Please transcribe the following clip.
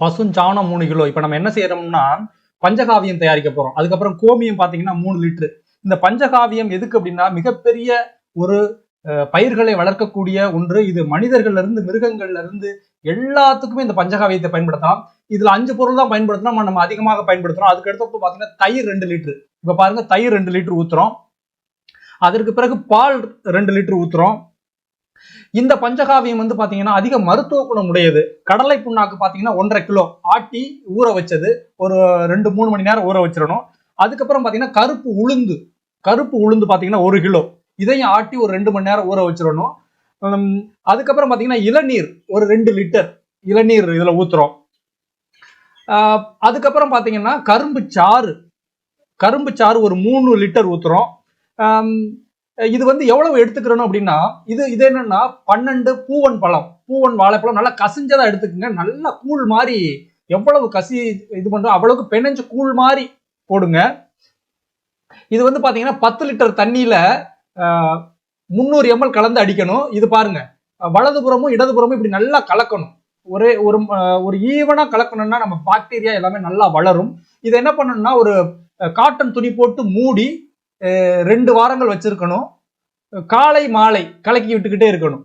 பசுஞ்சாணம் மூணு கிலோ. இப்போ நம்ம என்ன செய்யறோம்னா பஞ்சகாவியம் தயாரிக்க போறோம். அதுக்கப்புறம் கோமியம் பார்த்தீங்கன்னா மூணு லிட்டரு. இந்த பஞ்சகாவியம் எதுக்கு அப்படின்னா மிகப்பெரிய ஒரு பயிர்களை வளர்க்கக்கூடிய ஒன்று. இது மனிதர்கள்ல இருந்து மிருகங்கள்ல இருந்து எல்லாத்துக்குமே இந்த பஞ்சகாவியத்தை பயன்படுத்தலாம். இதுல அஞ்சு பொருள் தான் பயன்படுத்தினா நம்ம- நம்ம அதிகமாக பயன்படுத்துறோம். அதுக்கு அடுத்தப்ப பாத்தீங்கன்னா தயிர் ரெண்டு லிட்டரு. இப்ப பாருங்க தயிர் ரெண்டு லிட்டர் ஊத்துறோம். அதற்கு பிறகு பால் ரெண்டு லிட்டர் ஊத்துறோம். இந்த பஞ்சகாவியம் வந்து பார்த்தீங்கன்னா அதிக மருத்துவ குணம் உடையது. கடலை புண்ணாக்கு பார்த்தீங்கன்னா ஒன்றரை கிலோ. ஆட்டி ஊற வச்சது. ஒரு ரெண்டு மூணு மணி நேரம் ஊற வச்சிடணும். அதுக்கப்புறம் பாத்தீங்கன்னா கருப்பு உளுந்து. கருப்பு உளுந்து பாத்தீங்கன்னா ஒரு கிலோ. இதையும் ஆட்டி ஒரு ரெண்டு மணி நேரம் ஊற வச்சிடணும். அதுக்கப்புறம் பாத்தீங்கன்னா இளநீர். ஒரு ரெண்டு லிட்டர் இளநீர் இதுல ஊத்துறோம். அதுக்கப்புறம் பார்த்தீங்கன்னா கரும்பு சாறு கரும்பு சாறு ஒரு மூணு லிட்டர் ஊத்துறோம். இது வந்து எவ்வளவு எடுத்துக்கிறணும் அப்படின்னா இது இது என்னன்னா பன்னெண்டு பூவன் பழம். பூவன் வாழைப்பழம் நல்லா கசிஞ்சதா எடுத்துக்கோங்க. நல்லா கூழ் மாதிரி எவ்வளவு கசி இது பண்றோம் அவ்வளவுக்கு பெனஞ்சு கூழ் மாதிரி போடுங்க. இது வந்து பாத்தீங்கன்னா பத்து லிட்டர் தண்ணியில முந்நூறு எம்எல் கலந்து அடிக்கணும். இது பாருங்க. வலதுபுறமும் இடதுபுறமும் இப்படி நல்லா கலக்கணும். ஒரே ஒரு ஒரு ஈவனா கலக்கணும்னா நம்ம பாக்டீரியா எல்லாமே நல்லா வளரும். இது என்ன பண்ணணும்னா ஒரு காட்டன் துணி போட்டு மூடி ரெண்டு வாரங்கள் வச்சுருக்கணும். காலை மாலை கலக்கி விட்டுக்கிட்டே இருக்கணும்.